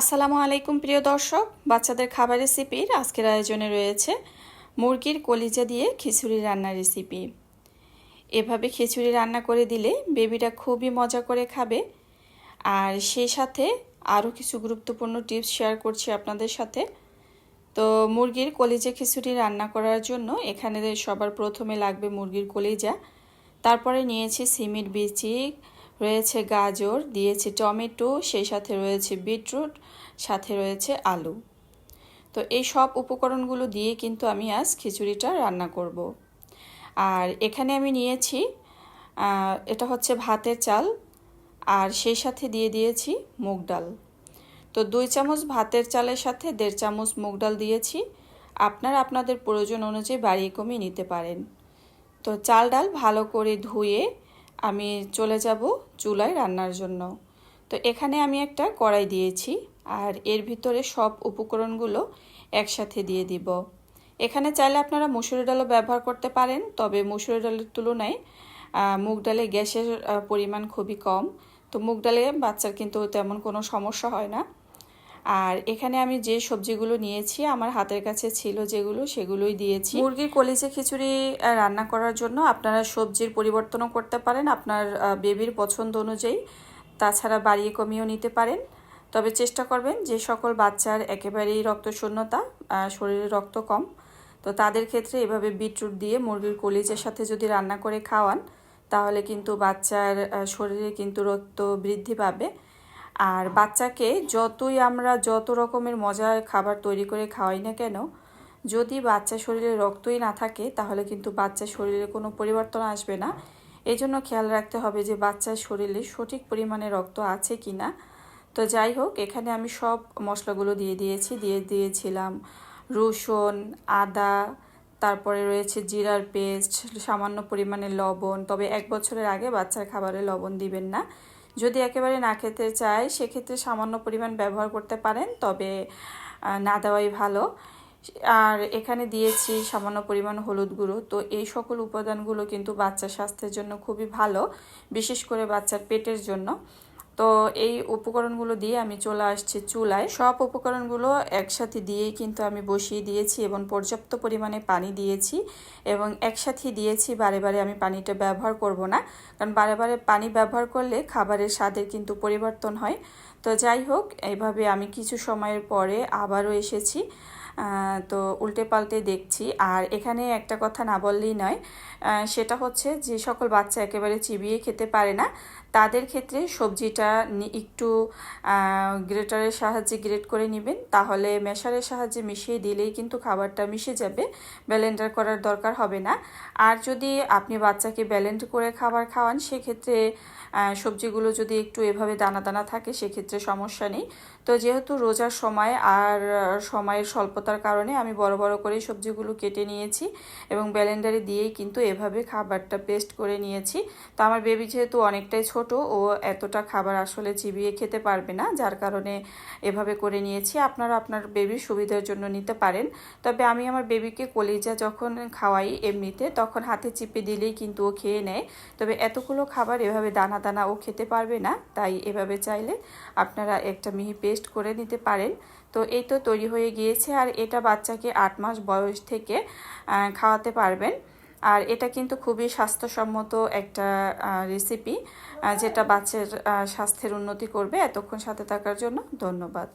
আসসালামু আলাইকুম, প্রিয় দর্শক। বাচ্চাদের খাবার রেসিপির আজকের আয়োজনে রয়েছে মুরগির কলিজা দিয়ে খিচুড়ি রান্নার রেসিপি এভাবে খিচুড়ি রান্না করে দিলে বেবিটা খুবই মজা করে খাবে। আর সেই সাথে আরও কিছু গুরুত্বপূর্ণ টিপস শেয়ার করছি আপনাদের সাথে। তো মুরগির কলিজা খিচুড়ি রান্না করার জন্য এখানে সবার প্রথমে লাগবে মুরগির কলিজা। তারপরে নিয়েছি সিমির বিচি রয়েছে গাজর, দিয়েছি টমেটো, সেই সাথে রয়েছে বিটরুট, সাথে রয়েছে আলু। তো এই সব উপকরণগুলো দিয়ে কিন্তু আমি আজ খিচুড়িটা রান্না করব। আর এখানে আমি নিয়েছি এটা হচ্ছে ভাতের চাল, আর সেই সাথে দিয়ে দিয়েছি মুগ ডাল। তো দুই চামচ ভাতের চালের সাথে দেড় চামচ মুগ ডাল দিয়েছি। আপনারা আপনাদের প্রয়োজন অনুযায়ী বাড়িয়ে কমিয়ে নিতে পারেন। তো চাল ডাল ভালো করে ধুয়ে আমি চলে যাব চুলায় রান্নার জন্য। তো এখানে আমি একটা কড়াই দিয়েছি আর এর ভিতরে সব উপকরণগুলো একসাথে দিয়ে দিব। এখানে চাইলে আপনারা মুসুরি ডালও ব্যবহার করতে পারেন, তবে মুসুরি ডালের তুলনায় মুগ ডালে গ্যাসের পরিমাণ খুবই কম। তো মুগ ডালে বাচ্চার কিন্তু তেমন কোনো সমস্যা হয় না। আর এখানে আমি যে সবজিগুলো নিয়েছি, আমার হাতের কাছে ছিল যেগুলো, সেগুলোই দিয়েছি। মুরগির কলিজে খিচুড়ি রান্না করার জন্য আপনারা সবজির পরিবর্তনও করতে পারেন, আপনার বেবির পছন্দ অনুযায়ী। তাছাড়া বাড়িয়ে কমিয়েও নিতে পারেন। তবে চেষ্টা করবেন যে সকল বাচ্চার একেবারেই রক্তশূন্যতা শরীরে রক্ত কম। তো তাদের ক্ষেত্রে এভাবে বিটরুট দিয়ে মুরগির কলিজের সাথে যদি রান্না করে খাওয়ান, তাহলে কিন্তু বাচ্চার শরীরে কিন্তু রক্ত বৃদ্ধি পাবে। আর বাচ্চাকে যতই আমরা যত রকমের মজার খাবার তৈরি করে খাওয়াই না কেন, যদি বাচ্চা শরীরে রক্তই না থাকে, তাহলে কিন্তু বাচ্চার শরীরে কোনো পরিবর্তন আসবে না। এই জন্য খেয়াল রাখতে হবে যে বাচ্চার শরীরে সঠিক পরিমাণে রক্ত আছে কি না। তো যাই হোক, এখানে আমি সব মশলাগুলো দিয়ে দিয়েছি, দিয়ে দিয়েছিলাম রসুন, আদা, তারপরে রয়েছে জিরার পেস্ট, সামান্য পরিমাণে লবণ। তবে এক বছরের আগে বাচ্চার খাবারে লবণ দিবেন না। যদি একেবারে না খেতে চায়, সেক্ষেত্রে সামান্য পরিমাণ ব্যবহার করতে পারেন, তবে না দেওয়াই ভালো। আর এখানে দিয়েছি সামান্য পরিমাণ হলুদ গুঁড়ো। তো এই সকল উপাদানগুলো কিন্তু বাচ্চার স্বাস্থ্যের জন্য খুবই ভালো, বিশেষ করে বাচ্চার পেটের জন্য। তো এই উপকরণগুলো দিয়ে আমি চলে আসছি চুলায়। সব উপকরণগুলো একসাথে দিয়েই কিন্তু আমি বসিয়ে দিয়েছি এবং পর্যাপ্ত পরিমাণে পানি দিয়েছি এবং একসাথে দিয়েছি বারে বারে আমি পানিটা ব্যবহার করব না। কারণ বারে বারে পানি ব্যবহার করলে খাবারের স্বাদের কিন্তু পরিবর্তন হয়। তো যাই হোক এইভাবে আমি কিছু সময়ের পরে আবারও এসেছি। তো উল্টে পাল্টে দেখছি। আর এখানে একটা কথা না বললেই নয় সেটা হচ্ছে যে সকল বাচ্চা একেবারে চিবিয়ে খেতে পারে না, তাদের ক্ষেত্রে সবজিটা একটু গ্রেটারের সাহায্যে গ্রেট করে নেবেন। তাহলে মেশারের সাহায্যে মিশিয়ে দিলেই কিন্তু খাবারটা মিশে যাবে ব্যালেন্ডার করার দরকার হবে না। আর যদি আপনি বাচ্চাকে ব্যালেন্ড করে খাবার খাওয়ান, সেক্ষেত্রে সবজিগুলো যদি একটু এভাবে দানা দানা থাকে, সেক্ষেত্রে সমস্যা নেই। তো যেহেতু রোজার সময়, আর সময়ের স্বল্পতার কারণে আমি বড় বড় করে সবজিগুলো কেটে নিয়েছি এবং ব্যালেন্ডারে দিয়েই কিন্তু এভাবে খাবারটা পেস্ট করে নিয়েছি। তো আমার বেবি যেহেতু অনেকটাই ছোট, ও এতটা খাবার আসলে চিবিয়ে খেতে পারবে না, যার কারণে এভাবে করে নিয়েছি। আপনারা আপনার বেবির সুবিধার জন্য নিতে পারেন। তবে আমি আমার বেবিকে কলিজা যখন খাওয়াই এমনিতে, তখন হাতে চিপে দিলেই কিন্তু ও খেয়ে নেয়। তবে এতগুলো খাবার এভাবে দানা দানা ও খেতে পারবে না, তাই এভাবে চাইলে আপনারা একটা মিহি পেস্ট করে নিতে পারেন। তো এই তো তৈরি হয়ে গিয়েছে আর এটা বাচ্চাকে আট মাস বয়স থেকে খাওয়াতে পারবেন। আর এটা কিন্তু খুবই স্বাস্থ্যসম্মত একটা রেসিপি যেটা বাচ্চার স্বাস্থ্যের উন্নতি করবে এতক্ষণ সাথে থাকার জন্য। ধন্যবাদ।